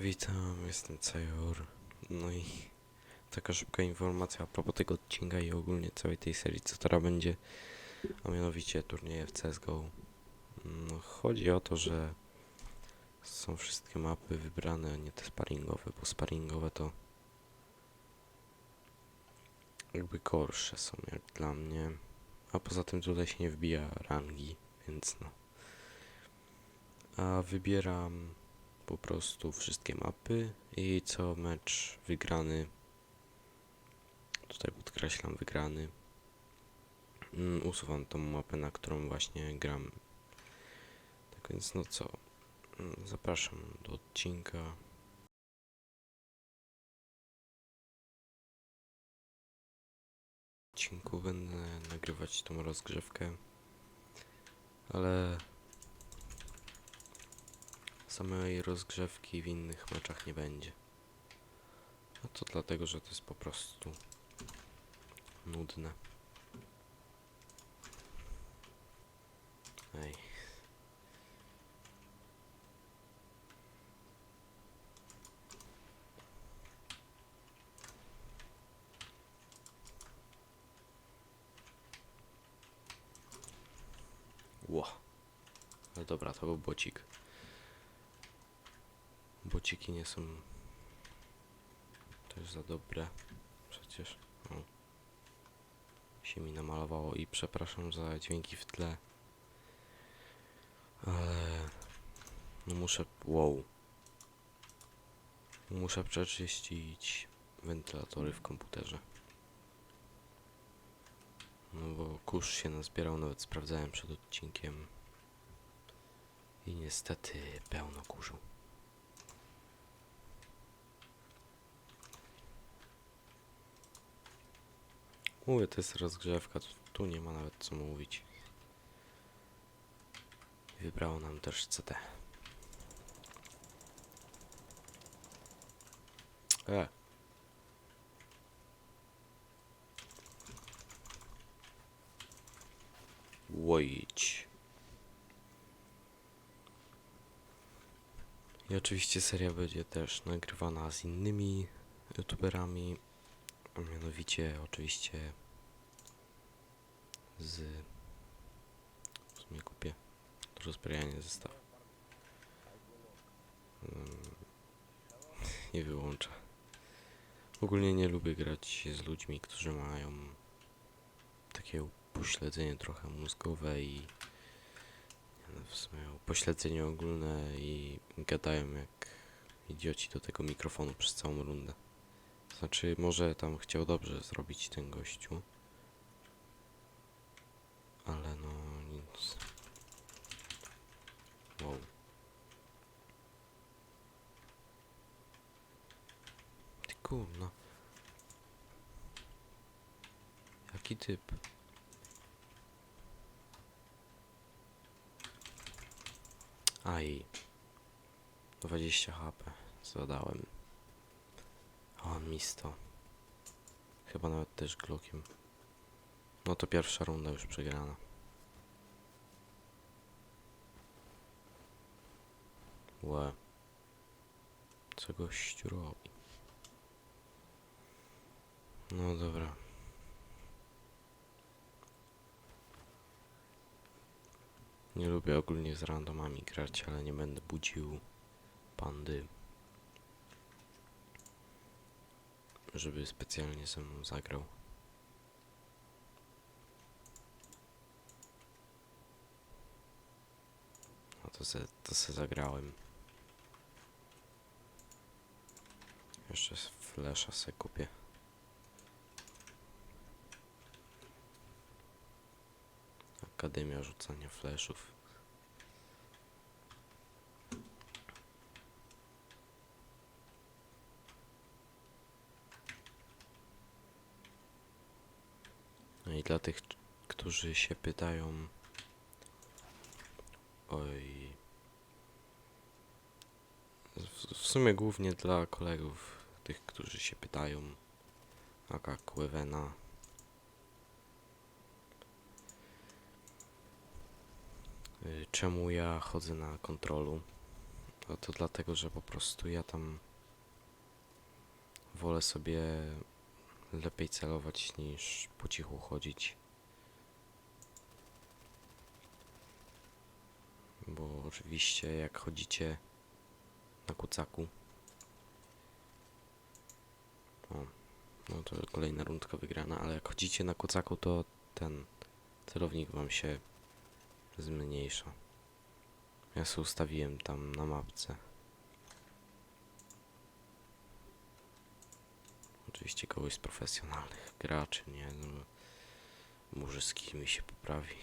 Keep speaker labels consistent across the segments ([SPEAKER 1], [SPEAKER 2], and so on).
[SPEAKER 1] Witam, jestem Cajor. No i taka szybka informacja a propos tego odcinka i ogólnie całej tej serii, co teraz będzie, a mianowicie turnieje w CSGO. No, chodzi o to, że są wszystkie mapy wybrane, a nie te sparingowe, bo sparingowe to jakby gorsze są jak dla mnie. A poza tym tutaj się nie wbija rangi, więc no. A wybieram po prostu wszystkie mapy i co mecz wygrany. Tutaj podkreślam wygrany. Mm, Usuwam tą mapę, na którą właśnie gram. Tak więc no co, mm, zapraszam do odcinka. Odcinku będę nagrywać tą rozgrzewkę, ale samej rozgrzewki w innych meczach nie będzie. A to dlatego, że to jest po prostu nudne. Ej. Ło. No dobra, to był bocik. Bociki nie są też za dobre. Przecież. O. Się mi namalowało i przepraszam za dźwięki w tle. Ale no muszę. Wow. Muszę przeczyścić wentylatory w komputerze. No bo kurz się nazbierał, nawet sprawdzałem przed odcinkiem. I niestety pełno kurzu. Mówię, to jest rozgrzewka, tu, nie ma nawet co mówić. Wybrało nam też CT. E. Łoić. I oczywiście seria będzie też nagrywana z innymi youtuberami, mianowicie oczywiście z w sumie kupię do rozbrajania zestaw. Mm, Nie wyłączę. Ogólnie nie lubię grać z ludźmi, którzy mają takie upośledzenie trochę mózgowe i w sumie upośledzenie ogólne i gadają jak idioci do tego mikrofonu przez całą rundę. Znaczy, może tam chciał dobrze zrobić ten gościu. Ale no nic. Wow. Ty kurna. Jaki typ? Aj. 20 HP. Zadałem. O, misto. Chyba nawet też Glockiem. No to pierwsza runda już przegrana. Łe. Co gościu robi? No dobra. Nie lubię ogólnie z randomami grać, ale nie będę budził pandy. Żeby specjalnie ze mną zagrał. No to se, to se zagrałem. Jeszcze flesza se kupię. Akademia rzucania fleszów. I dla tych, którzy się pytają, oj, w, sumie głównie dla kolegów, tych, którzy się pytają, Aka Quevena. Y, Czemu ja chodzę na kontrolu, A to dlatego, że po prostu ja tam wolę sobie lepiej celować niż po cichu chodzić. Bo oczywiście jak chodzicie na kucaku o, no to kolejna rundka wygrana, ale jak chodzicie na kucaku to ten celownik wam się zmniejsza. Ja sobie ustawiłem tam na mapce. Oczywiście kogoś z profesjonalnych graczy, nie? No, może z kimś się poprawi.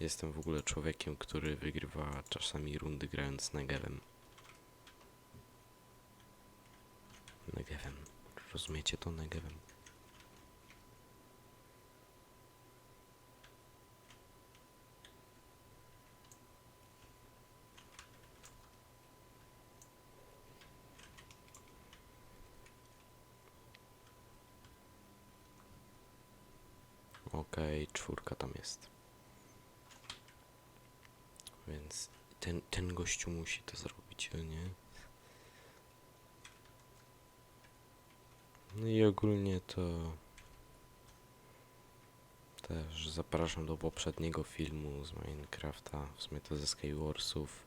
[SPEAKER 1] Jestem w ogóle człowiekiem, który wygrywa czasami rundy grając Negevem. Negevem. Rozumiecie to Negevem? Okej, czwórka tam jest. Więc ten, ten gościu musi to zrobić, nie? No i ogólnie to też zapraszam do poprzedniego filmu z Minecrafta, w sumie to ze Skywarsów.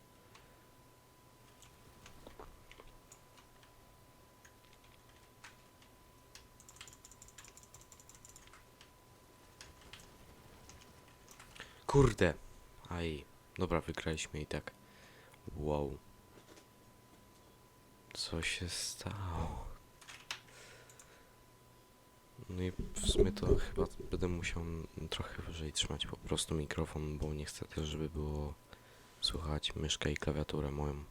[SPEAKER 1] Kurde! Aj, dobra, wygraliśmy i tak. Wow. Co się stało? No i w sumie to chyba będę musiał trochę wyżej trzymać po prostu mikrofon, bo nie chcę też, żeby było słychać myszkę i klawiaturę moją.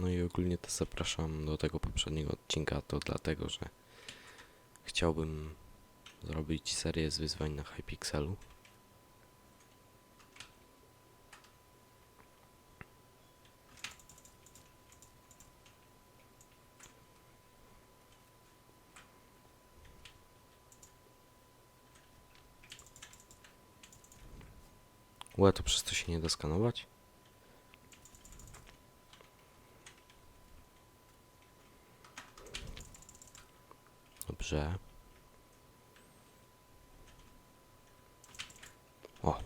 [SPEAKER 1] No i ogólnie to zapraszam do tego poprzedniego odcinka, to dlatego, że chciałbym zrobić serię z wyzwań na Hypixelu. Łe, to przez to się nie da skanować? Dobrze. O.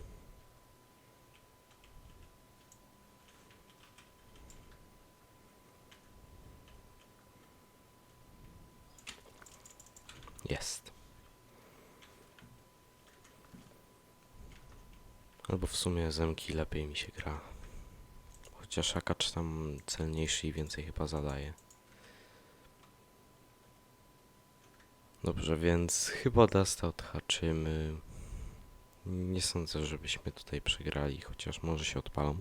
[SPEAKER 1] Jest. Albo w sumie zemki lepiej mi się gra. Chociaż akacz tam celniejszy i więcej chyba zadaje. Dobrze, więc chyba Dasta odhaczymy. Nie sądzę, żebyśmy tutaj przegrali, chociaż może się odpalą.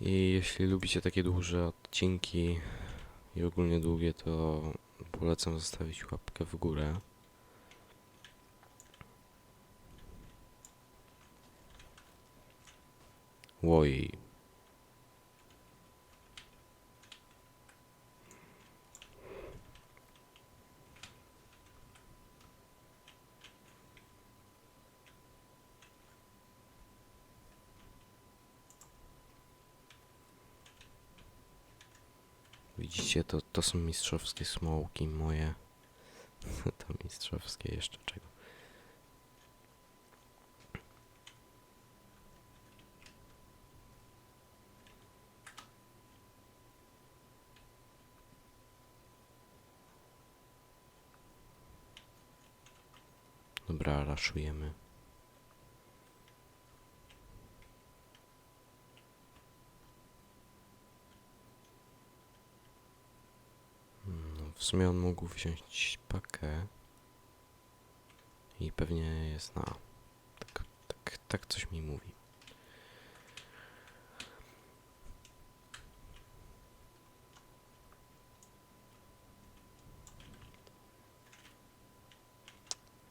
[SPEAKER 1] I jeśli lubicie takie duże odcinki i ogólnie długie, to polecam zostawić łapkę w górę. Łoj. Widzicie, to, to są mistrzowskie smołki moje. to mistrzowskie jeszcze czego. Dobra, raszujemy. No, w sumie on mógł wziąć pakę. I pewnie jest na. Tak, tak, tak coś mi mówi.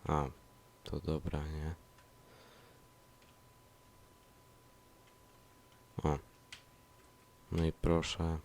[SPEAKER 1] A, to dobra, nie? O. No i proszę.